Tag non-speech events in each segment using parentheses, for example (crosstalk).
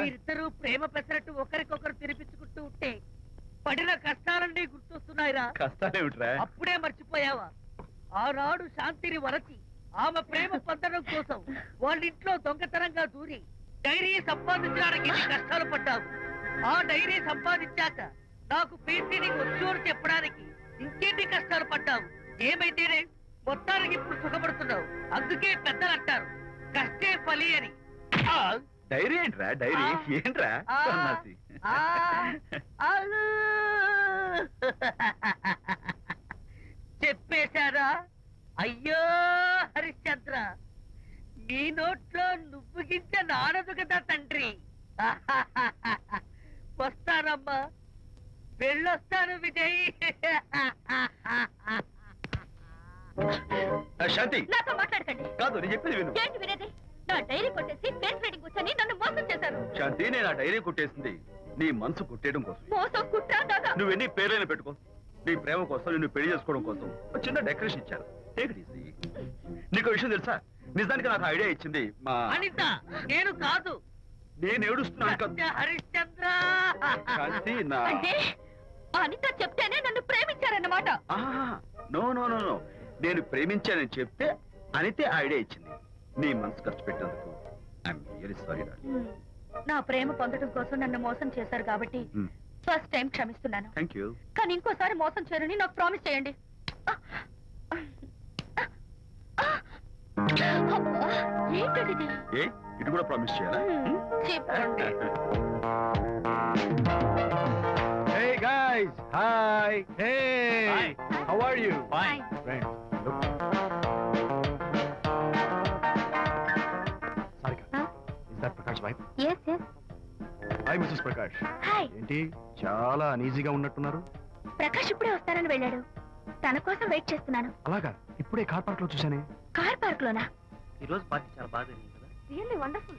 మీరిద్దరూ ప్రేమ పెసరట్టు ఒకరికొకరు తినిపించుకుంటూ ఉంటే పడిన కష్టాలన్నీ గుర్తొస్తున్నాయిరా. కష్టాలేమిట్రా? అప్పుడే మర్చిపోయావా? ఆనాడు శాంతిని వరచి ఆమె ప్రేమ పొందడం కోసం వాళ్ళ ఇంట్లో దొంగతనంగా దూరి డైరీ సంపాదించడానికి కష్టాలు పడ్డావు. ఆ డైరీ సంపాదించాక నాకు పీసీడీకి వచ్చు అని చెప్పడానికి ఇంకెన్ని కష్టాలు పడ్డావు? ఏమైతేనే మొత్తానికి ఇప్పుడు సుఖపడుతున్నావు. అందుకే పెద్దలు అంటారు కష్టే ఫలి అని. డైరీ ఏంట్రా? డైరీ. ఏంట్రా. సన్నాసి. (laughs) చెప్పేశారా? అయ్యో హరిశ్చంద్ర. నీ నోట్లో నువ్వు గింజ నానదు కదా తండ్రి. (laughs) వస్తానమ్మా. వెళ్ళొస్తాను విజయ్. శాంతి. నాతో మాట్లాడకండి. కాదు నేను చెప్పేది విను. ఏంటి వినేది? నా డైరీ కొట్టేసి శాంతి నేను ఆ డైరీ కొట్టేసింది. నీ మనసు కొట్టేయడం కోసం. మోసం కుట్ర దగ నువ్వు ఎన్ని పేర్లైనా పెట్టుకో. నీ ప్రేమ కోసం నిన్ను పెళ్ళి చేసుకోవడం కోసం ఒక చిన్న డెకరేషన్ ఇచ్చాను. నీకు విషయం తెలుసా? నిజానికి నాకు ఐడియా ఇచ్చింది మా అనిత నేను కాదు. నేను ఏడుస్తున్నాను కదా. సత్య హరిశ్చంద్ర. శాంతి నా అంటే ఆ అనిత చెప్తేనే నన్ను ప్రేమించారన్నమాట. నో నో నో నో నేను ప్రేమించానని చెప్తే అనితే ఐడియా ఇచ్చింది. నీ మనసు ఖర్చు పెట్టేందుకు. ఐఎమ్ రియలీ సారీ హ్మ్. నా ప్రేమ పొందడం కోసం నన్ను మోసం చేశారు కాబట్టి ఫస్ట్ టైం క్షమిస్తున్నాను థ్యాంక్ యూ కానీ ఇంకోసారి మోసం చేయరని నాకు ప్రామిస్ చేయండి అబ్బా, ఏంటండి ఇది? ఏ ఇటు కూడా ప్రామిస్ చేయాలా హ్మ్, చెప్పండి Hey guys, hi. Hey, Hi. how are you? Fine. Friends, look. Sarika, Huh? is that Prakash wife? Yes, Hi, Mrs. Prakash. Hi. ఏంటి? చాలా అనీజీగా ఉన్నట్టున్నారు. ప్రకాష్ ఇప్పుడే వస్తానని వెళ్ళాడు. తన కోసం వెయిట్ చేస్తున్నాను. అలాగా? ఇప్పుడే కార్ పార్క్లో చూసానే కార్ పార్క్ లోనా ఈ రోజు పార్టీ చాలా బాగా జరిగింది కదా? Really wonderful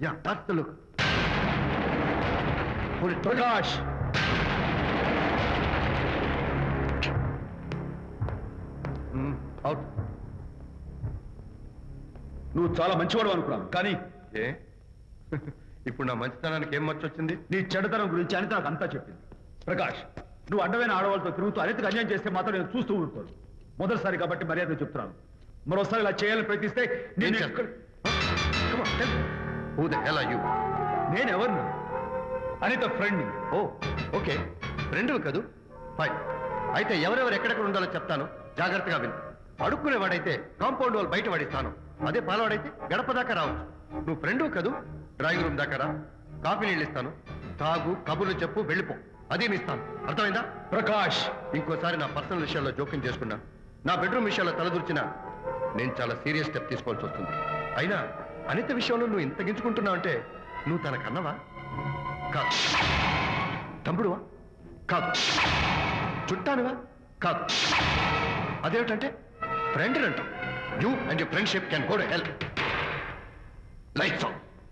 Yeah, that's the look. Hold it. Prakash! Out. నువ్వు చాలా మంచివాడు అనుకున్నాను కానీ ఏ (laughs) ఇప్పుడు నా మంచితనానికి ఏం మర్చి వచ్చింది నీ చెడుతనం గురించి అనిత నాకు అంతా చెప్పింది ప్రకాష్ నువ్వు అడ్డమైన ఆడవాళ్ళతో తిరుగుతూ అనితకు అన్యాయం చేస్తే మాత్రం నేను చూస్తూ ఉంటాను మొదటిసారి కాబట్టి మర్యాద చెప్తున్నాను మరోసారి ఇలా చేయాలని ప్రయత్నిస్తే నేను Who the hell are you? నేను ఎవరిని అనిత ఫ్రెండ్ ఓ ఓకే. రెండు కదూ? ఫైన్. అయితే ఎవరెవరు ఎక్కడెక్కడ ఉండాలో చెప్తాను. జాగ్రత్తగా విను. అడుక్కునేవాడైతే కాంపౌండ్ వాళ్ళు బయట వాడిస్తాను అదే పాలవాడైతే గడప దాకా రావచ్చు. నువ్వు ఫ్రెండు కదూ? డ్రాయింగ్ రూమ్ దాకా రా. కాఫీ నీళ్ళు ఇస్తాను. తాగు కబుర్లు చెప్పు వెళ్ళిపో. అదేమి ఇస్తాను అర్థమైందా? ప్రకాష్! ఇంకోసారి నా పర్సనల్ విషయాల్లో జోక్యం చేసుకున్నా. నా బెడ్రూమ్ విషయాల్లో తలదూర్చినా నేను చాలా సీరియస్ స్టెప్ తీసుకోవాల్సి వస్తుంది. అయినా అనిత విషయంలో నువ్వు ఇంత గించుకుంటున్నావు అంటే నువ్వు తన కన్నవా? కాదు. తమ్ముడువా? కాదు. చుట్టానువా? కాదు. అదేమిటంటే ఫ్రెండ్ అంటావు. You and you friendship can go to help life song